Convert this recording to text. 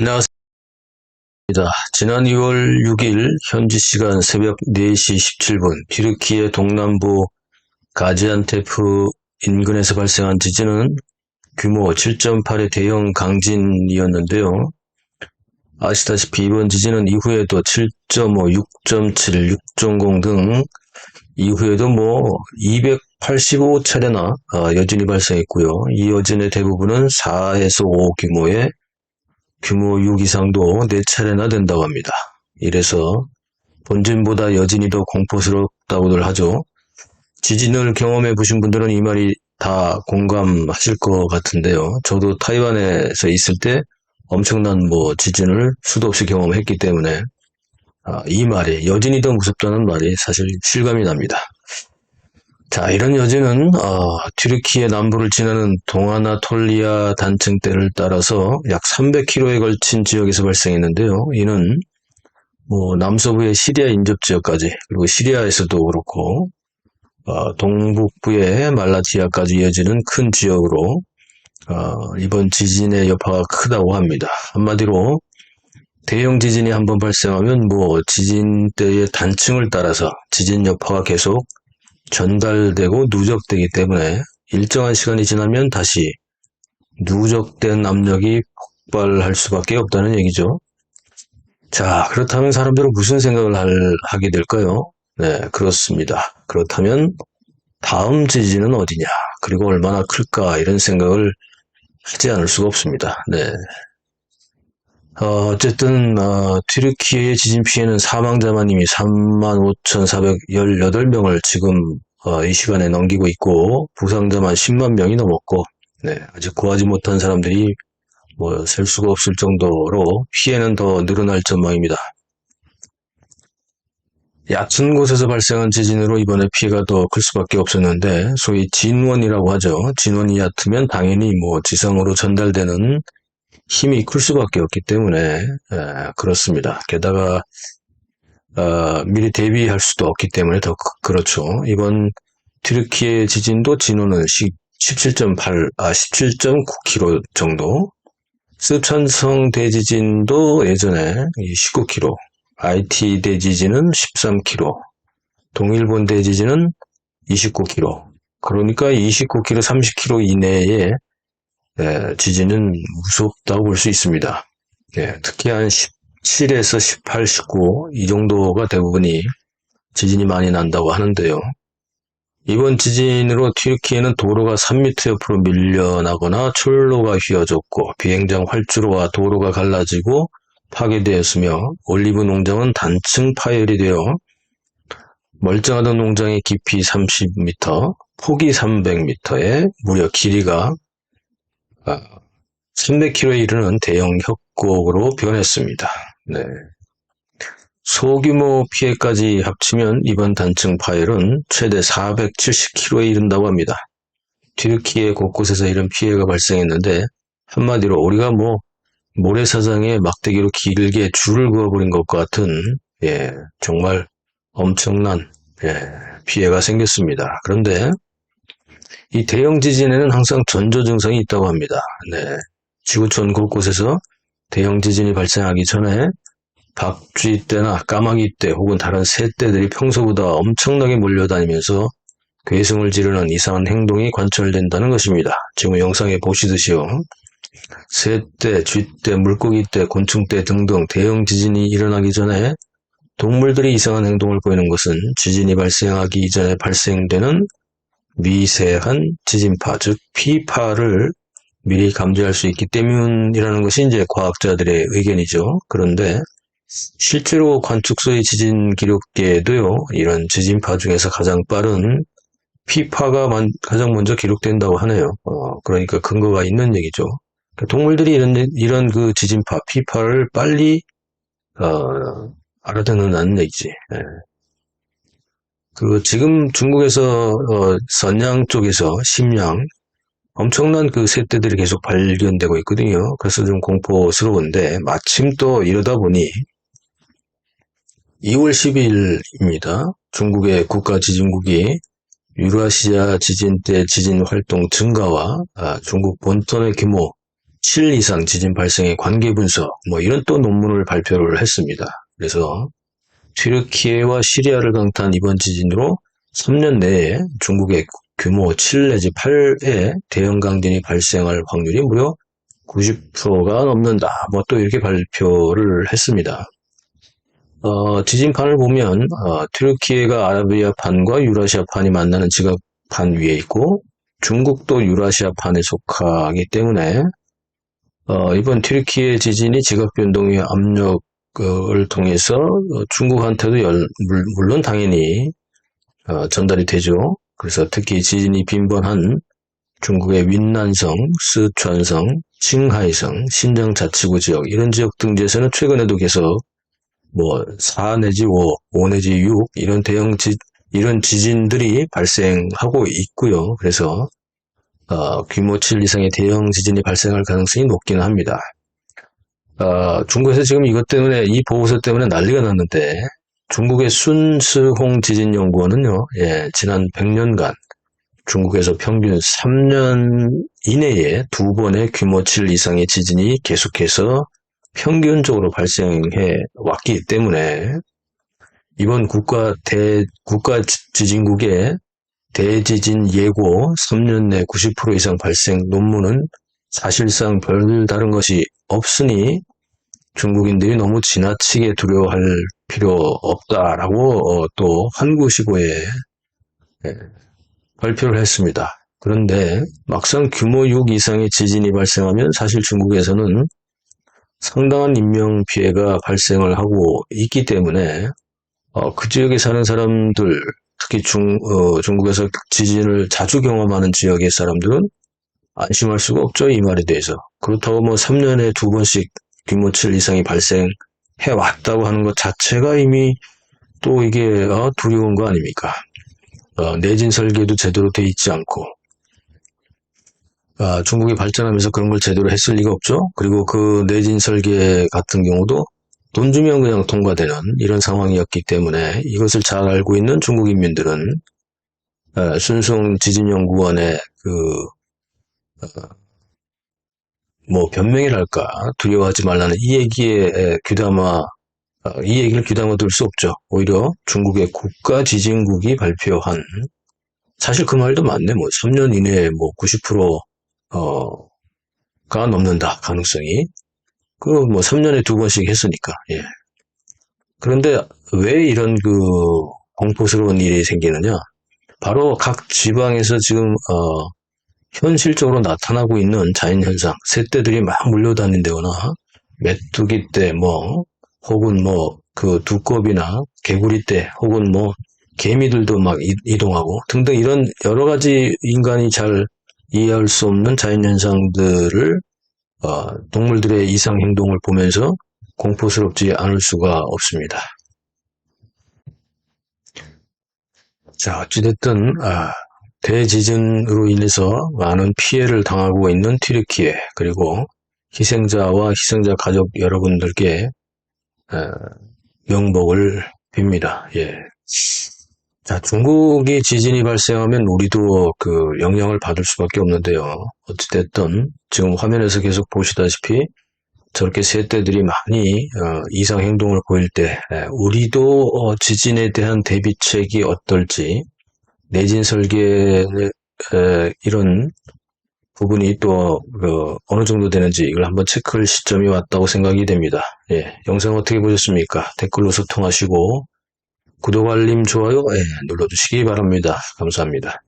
안녕하세요. 지난 2월 6일 현지 시간 새벽 4시 17분 튀르키예 동남부 가지안테프 인근에서 발생한 지진은 규모 7.8의 대형 강진이었는데요. 아시다시피 이번 지진은 이후에도 7.5, 6.7, 6.0 등 이후에도 뭐 285차례나 어, 여진이 발생했고요. 이 여진의 대부분은 4에서 5 규모의 규모 6 이상도 4차례나 된다고 합니다. 이래서 본진보다 여진이 더 공포스럽다고들 하죠. 지진을 경험해 보신 분들은 이 말이 다 공감하실 것 같은데요. 저도 타이완에서 있을 때 엄청난 뭐 지진을 수도 없이 경험했기 때문에 아, 이 말이 여진이 더 무섭다는 말이 사실 실감이 납니다. 자, 이런 여진은 어, 튀르키예 남부를 지나는 동아나톨리아 단층대를 따라서 약 300km에 걸친 지역에서 발생했는데요. 이는 뭐 남서부의 시리아 인접 지역까지 그리고 시리아에서도 그렇고 어, 동북부의 말라티아까지 이어지는 큰 지역으로 어, 이번 지진의 여파가 크다고 합니다. 한마디로 대형 지진이 한번 발생하면 뭐 지진대의 단층을 따라서 지진 여파가 계속 전달되고 누적되기 때문에 일정한 시간이 지나면 다시 누적된 압력이 폭발할 수밖에 없다는 얘기죠. 자, 그렇다면 사람들은 무슨 생각을 할, 하게 될까요? 네, 그렇습니다. 그렇다면 다음 지진은 어디냐, 그리고 얼마나 클까, 이런 생각을 하지 않을 수가 없습니다. 네. 어, 쨌든 어, 튀르키예의 지진 피해는 사망자만 이미 35,418명을 지금 어, 이 시간에 넘기고 있고 부상자만 10만 명이 넘었고 네, 아직 구하지 못한 사람들이 뭐 셀 수가 없을 정도로 피해는 더 늘어날 전망입니다. 얕은 곳에서 발생한 지진으로 이번에 피해가 더 클 수밖에 없었는데 소위 진원이라고 하죠. 진원이 얕으면 당연히 뭐 지상으로 전달되는 힘이 클 수밖에 없기 때문에 에, 그렇습니다. 게다가 어, 미리 대비할 수도 없기 때문에 더 그, 렇죠 이번 튀르키예 지진도 진원은 17.8, 아 17.9km 정도. 스촨성 대지진도 예전에 19km, IT 대지진은 13km, 동일본 대지진은 29km. 그러니까 29km, 30km 이내에 예, 지진은 무섭다고 볼 수 있습니다. 예, 특히 한 17에서 18, 19 이 정도가 대부분이 지진이 많이 난다고 하는데요. 이번 지진으로 튀르키예는 도로가 3m 옆으로 밀려나거나 철로가 휘어졌고 비행장 활주로와 도로가 갈라지고 파괴되었으며 올리브 농장은 단층 파열이 되어 멀쩡하던 농장의 깊이 30m, 폭이 300m에 무려 길이가 300km에 아, 이르는 대형 협곡으로 변했습니다. 네. 소규모 피해까지 합치면 이번 단층 파열은 최대 470km에 이른다고 합니다. 튀르키예 곳곳에서 이런 피해가 발생했는데 한마디로 우리가 뭐 모래사장에 막대기로 길게 줄을 그어버린 것과 같은 예, 정말 엄청난 예, 피해가 생겼습니다. 그런데 이 대형 지진에는 항상 전조 증상이 있다고 합니다. 네. 지구촌 곳곳에서 대형 지진이 발생하기 전에 박쥐 떼나 까마귀 떼 혹은 다른 새떼들이 평소보다 엄청나게 몰려다니면서 괴성을 지르는 이상한 행동이 관철된다는 것입니다. 지금 영상에 보시듯이요. 새떼, 쥐떼, 물고기떼, 곤충떼 등등 대형 지진이 일어나기 전에 동물들이 이상한 행동을 보이는 것은 지진이 발생하기 이전에 발생되는 미세한 지진파, 즉 피파를 미리 감지할 수 있기 때문이라는 것이 이제 과학자들의 의견이죠. 그런데 실제로 관측소의 지진 기록계에도요, 이런 지진파 중에서 가장 빠른 피파가 가장 먼저 기록된다고 하네요. 어, 그러니까 근거가 있는 얘기죠. 그러니까 동물들이 이런, 이런 그 지진파, 피파를 빨리, 어, 알아듣는다는 얘기지. 예. 그 지금 중국에서 어, 선양 쪽에서 심양 엄청난 그 새떼들이 계속 발견되고 있거든요. 그래서 좀 공포스러운데 마침 또 이러다 보니 2월 10일입니다. 중국의 국가 지진국이 유라시아 지진 때 지진 활동 증가와 아, 중국 본토의 규모 7 이상 지진 발생의 관계 분석, 뭐 이런 또 논문을 발표를 했습니다. 그래서 튀르키예와 시리아를 강타한 이번 지진으로 3년 내에 중국의 규모 7 내지 8의 대형 강진이 발생할 확률이 무려 90%가 넘는다. 뭐 또 이렇게 발표를 했습니다. 어, 지진판을 보면 어, 튀르키예가 아라비아판과 유라시아판이 만나는 지각판 위에 있고 중국도 유라시아판에 속하기 때문에 어, 이번 튀르키예 지진이 지각 변동의 압력 을 통해서 어, 중국한테도 열, 물론 당연히 어, 전달이 되죠. 그래서 특히 지진이 빈번한 중국의 윈난성, 스촨성, 칭하이성, 신장 자치구 지역 이런 지역 등지에서는 최근에도 계속 뭐 4 내지 5, 5 내지 6 이런 대형 지, 이런 지진들이 발생하고 있고요. 그래서 어, 규모 7 이상의 대형 지진이 발생할 가능성이 높기는 합니다. 어, 중국에서 지금 이것 때문에 이 보고서 때문에 난리가 났는데 중국의 순스홍 지진연구원은요, 예, 지난 100년간 중국에서 평균 3년 이내에 두 번의 규모 7 이상의 지진이 계속해서 평균적으로 발생해 왔기 때문에 이번 국가 대 국가 지진국의 대지진 예고 3년 내 90% 이상 발생 논문은 사실상 별 다른 것이 없으니 중국인들이 너무 지나치게 두려워할 필요 없다라고 어, 또 한국시고에 예, 발표를 했습니다. 그런데 막상 규모 6 이상의 지진이 발생하면 사실 중국에서는 상당한 인명 피해가 발생을 하고 있기 때문에 어, 그 지역에 사는 사람들 특히 중, 어, 중국에서 지진을 자주 경험하는 지역의 사람들은 안심할 수가 없죠 이 말에 대해서 그렇다고 뭐 3년에 두 번씩 7 이상이 발생해 왔다고 하는 것 자체가 이미 또 이게 어, 두려운 거 아닙니까 어, 내진 설계도 제대로 돼 있지 않고 아, 중국이 발전하면서 그런 걸 제대로 했을 리가 없죠. 그리고 그 내진 설계 같은 경우도 돈 주면 그냥 통과되는 이런 상황이었기 때문에 이것을 잘 알고 있는 중국 인민들은 아, 순송 지진연구원의 그, 어, 뭐 변명이랄까 두려워하지 말라는 이 얘기에 귀담아 어, 이 얘기를 귀담아 둘 수 없죠. 오히려 중국의 국가 지진국이 발표한 사실 그 말도 맞네. 뭐 3년 이내에 뭐 90% 어가 넘는다 가능성이 그 뭐 3년에 두 번씩 했으니까 예. 그런데 왜 이런 그 공포스러운 일이 생기느냐? 바로 각 지방에서 지금 어 현실적으로 나타나고 있는 자연현상, 새떼들이 막 몰려다닌다거나 메뚜기 떼뭐 혹은 뭐 그 두꺼비나 개구리 떼 혹은 뭐 개미들도 막 이동하고 등등 이런 여러 가지 인간이 잘 이해할 수 없는 자연현상들을 어, 동물들의 이상 행동을 보면서 공포스럽지 않을 수가 없습니다. 자, 어찌됐든 아, 대지진으로 인해서 많은 피해를 당하고 있는 튀르키예 그리고 희생자와 희생자 가족 여러분들께 명복을 빕니다. 예. 자, 중국이 지진이 발생하면 우리도 그 영향을 받을 수밖에 없는데요. 어찌됐든 지금 화면에서 계속 보시다시피 저렇게 새떼들이 많이 어, 이상 행동을 보일 때 우리도 어, 지진에 대한 대비책이 어떨지 내진 설계 이런 부분이 또 그 어느 정도 되는지 이걸 한번 체크할 시점이 왔다고 생각이 됩니다. 예, 영상 어떻게 보셨습니까? 댓글로 소통하시고 구독, 알림, 좋아요 예, 눌러주시기 바랍니다. 감사합니다.